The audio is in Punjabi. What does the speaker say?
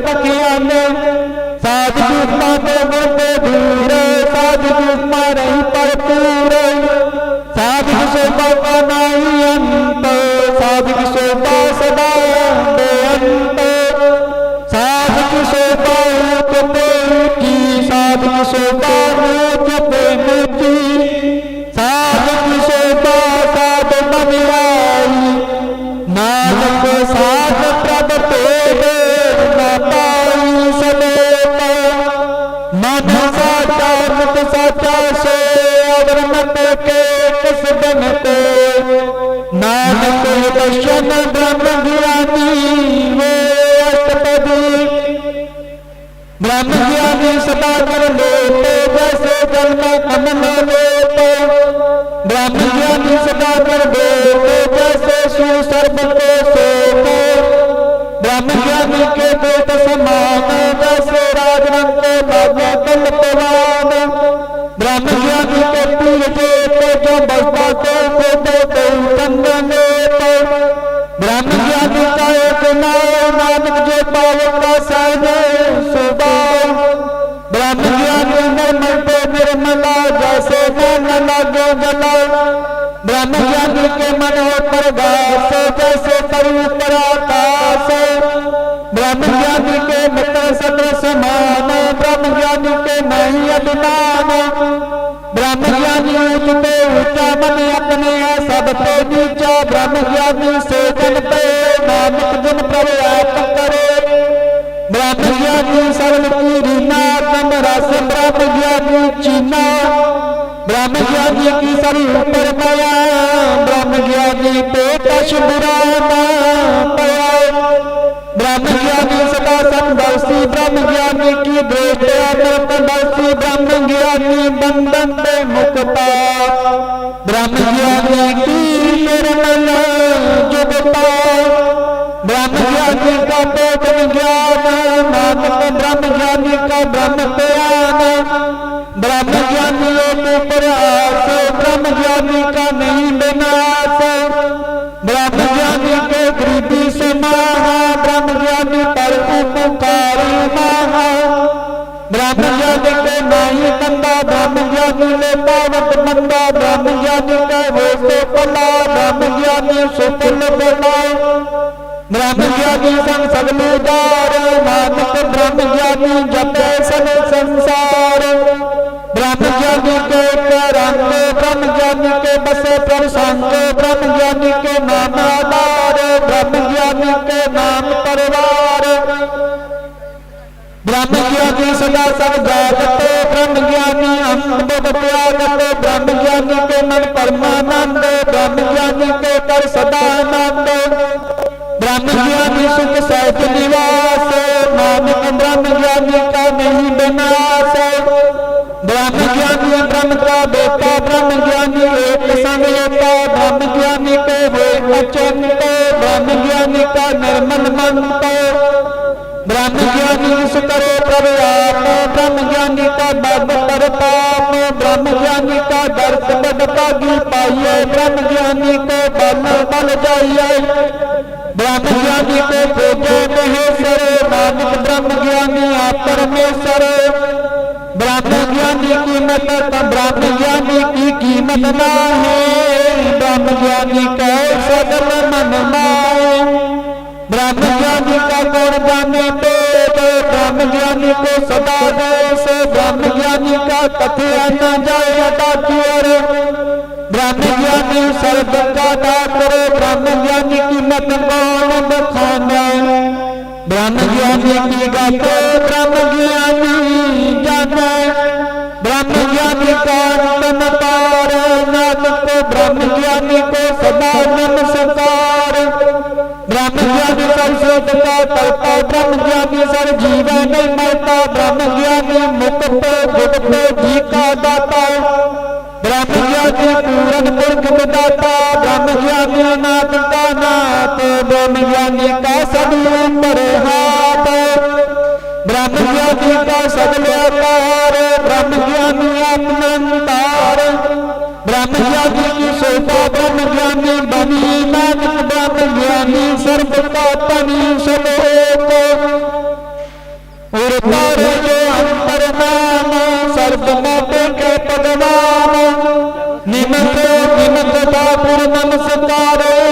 para que मन साचा मत साचा से मत के किस नानक दर्शन ब्रह्म ज्ञानी, वे अष्टपदी। ब्रह्म ज्ञानी सदा कर लेते, जैसे जल में कमल लेते। ब्रह्म ज्ञानी सदा कर लेते, जैसे सुसर्प को सोते। ब्रह्म ज्ञानी के बेट समान, जैसे अमृत प्रवाद ब्रह्म ज्ञान के पीर के जो बसता चंदन ब्रह्म ज्ञान का एक नाम नानक जो सहज ब्रह्म ज्ञान निर्मला जैसे मन लगो गला ब्रह्म ज्ञान के मन हो पर जैसे पर ऊपर आता ਬ੍ਰਹਮ ਗਿਆਨੀ ਉੱਚ ਤੇ ਮਨ ਆਪਣੇ ਹੈ, ਸਭ ਤੇ ਨੀਚਾ ਬ੍ਰਹਮ ਗਿਆਨੀ ਸੇ ਜਨ ਤੇ ਨਾਨਕ ਜਨ ਪ੍ਰਭ ਆਪ ਕਰੇ। ਬ੍ਰਹਮ ਗਿਆਨੀ ਸਰਲ ਕੀ ਰੀਨਾ ਤਮ ਰਸ ਬ੍ਰਹਮ ਗਿਆਨੀ ਚੀਨਾ। ਬ੍ਰਹਮ ਗਿਆਨੀ ਕੀ ਸਰੀ ਉੱਪਰ ਪਾਇਆ ਬ੍ਰਹਮ ਗਿਆਨੀ ਤੇ ਕਛ ਬੁਰਾ ਨਾ ਪਿਆ ਬ੍ਰਹਮ ਗਿਆਨੀ ਸਦਾ ਸੰਦਰਸੀ ਬ੍ਰਹਮ ਗਿਆਨੀ ਕੀ ਦ੍ਰਿਸ਼ਟ ਅਮਰਤ ਦਰਸੀ ਬ੍ਰਹਮ ਗਿਆਨੀ ਬੰਧਨ ਤੇ ਮੁਕਤਾ। ਬ੍ਰਹਮ ਗਿਆਨੀ ਕੀ ਨਿਰਮਲ ਜੁਗਤਾ। ਬ੍ਰਹਮ ਗਿਆਨੀ ਕਾ ਭੋਜਨ ਗਿਆਨ। ਨਾਨਕ ਬ੍ਰਹਮ ਗਿਆਨੀ ਕਾ ਬ੍ਰਹਮ ਧਿਆਨ ਬ੍ਰਹਮ ਗਿਆਨੀ ਓਟ ਪ੍ਰਆਸ ਬ੍ਰਹਮ ਗਿਆਨੀ ਕਾ ਪਾਵਤ ਬ੍ਰਹਮ ਗਿਆਨੀ ਕੈ ਹੋਸੇ ਪਲਾ ਬ੍ਰਹਮ ਗਿਆਨੀ ਸੁਪਨ ਬਲਾ ਬ੍ਰਹਮ ਗਿਆਨੀ ਸੰਗ ਸਗਲੇ ਦਾਰ, ਨਾਨਕ ਬ੍ਰਹਮ ਗਿਆਨੀ ਜਪੈ ਸਨ ਸੰਸਾਰ। ਬ੍ਰਹਮ ਗਿਆਨੀ ਕੇ ਕਰੰਗ ਬ੍ਰਹਮ ਗਿਆਨੀ ਕੇ ਬਸੇ ਪ੍ਰਸੰਗ ਬ੍ਰਹਮ ਗਿਆਨੀ ਕੇ ਨਾਮ ਆਧਾਰ ਬ੍ਰਹਮ ਗਿਆਨੀ ਕੇ ਨਾਮ ਪਰਵਾਰ। ਬ੍ਰਹਮ ਗਿਆਨੀ ਸਦਾ ਸਭ ਜਾਗਤੇ ਬ੍ਰਹਮ ਗਿਆਨੀ ਅੰਮ੍ਰਿਤ ਪਿਆਗਤੇ ਬ੍ਰਹਮ ਗਿਆਨੀ ਕੇ ਮਨ ਪਰਮਾਨੰਦ, ਬ੍ਰਹਮ ਗਿਆਨੀ ਕੇ ਕਰ ਸਦਾ ਆਨੰਦ। ਬ੍ਰਹਮ ਗਿਆਨੀ ਸੁਖ ਸਹਿਜ ਨਿਵਾਸ, ਨਾਨਕ ਬ੍ਰਹਮ ਗਿਆਨੀ ਕਾ ਨਹੀਂ ਬਿਨਾਸ਼। ਬ੍ਰਹਮ ਗਿਆਨੀ ਬ੍ਰਹਮ ਕਾ ਬੇਟਾ, ਬ੍ਰਹਮ ਗਿਆਨੀ ਏਕ ਸੰਗ ਏਕਾ ਬ੍ਰਹਮ ਗਿਆਨੀ ਕੇ ਹੋਏ ਅਚੰਤ ਬ੍ਰਹਮ ਗਿਆਨੀ ਕਾ ਨਿਰਮਲ ਮੰਤ ब्रह्म ज्ञानी करो प्रभु आप ब्रह्म ज्ञानी का बब पर पाप ब्रह्म ज्ञानी का दर्द बद पागी पाइए ब्रह्म ज्ञानी को बल बल जाइए ब्रह्म ज्ञानी को पूजे महेश्वर नानक ब्रह्म ज्ञानी आप परमेश्वर ब्रह्म ज्ञानी की मत ब्रह्म ज्ञानी की कीमत ना है ब्रह्म ज्ञानी का सदन मन माए ब्रह्म ज्ञानी का गुण जाने पे ज्ञानी को सदा गए से ब्रह्म ज्ञानी का कथया न जाए, अदा ब्रह्म ज्ञानी सर्व का दा करे ब्रह्म ज्ञानी की मत कौन बखाना ब्रह्म ज्ञानी की गत ब्रह्म ज्ञानी जाना। ब्रह्म ज्ञानी का अंतम पार नाम को ब्रह्म ज्ञानी को सदा से ਜੀਵੈ ਨਹੀਂ ਮਰਤਾ ਬ੍ਰਹਮ ਗਿਆਨੀ ਮੁਕਤ ਜੁਗਤ ਜੀ ਕਾ ਦਾਤਾ। ਬ੍ਰਹਮ ਗਿਆਨੀ ਪੂਰਨ ਪੁਰਖ ਵਿਦਾਤਾ ਬ੍ਰਹਮ ਗਿਆਨੀ ਨਾਥ ਕਾ ਨਾਥ ਬ੍ਰਹਮ ਗਿਆਨੀ ਕਾ ਸਭ ਉੱਪਰ ਹਾਥ। ਬ੍ਰਹਮ ਗਿਆਨੀ ਕਾ ਸਗਲ ਆਕਾਰ ਬ੍ਰਹਮ ਗਿਆਨੀ ਆਤਮੰਤਾਰ ਬ੍ਰਹਮ ਗਿਆਨੀ ਕੀ ਸੋਭਾ ਬ੍ਰਹਮ ਗਿਆਨੀ ਬਣੀ ਨਾਨਕ ਬ੍ਰਹਮ ਗਿਆਨੀ ਗਿਆਨੀ ਸਰਬ ਕਾ ਤਨੀ ਸਲੋਕ ਉਰ ਨਾਮ ਸਰਬ ਮਾਤੇ ਕੇ ਭਗਵਾਨ। ਨਿਮਕ ਨਿਮਕ ਦਾ ਪੁਰ ਨਮਸਕਾਰੇ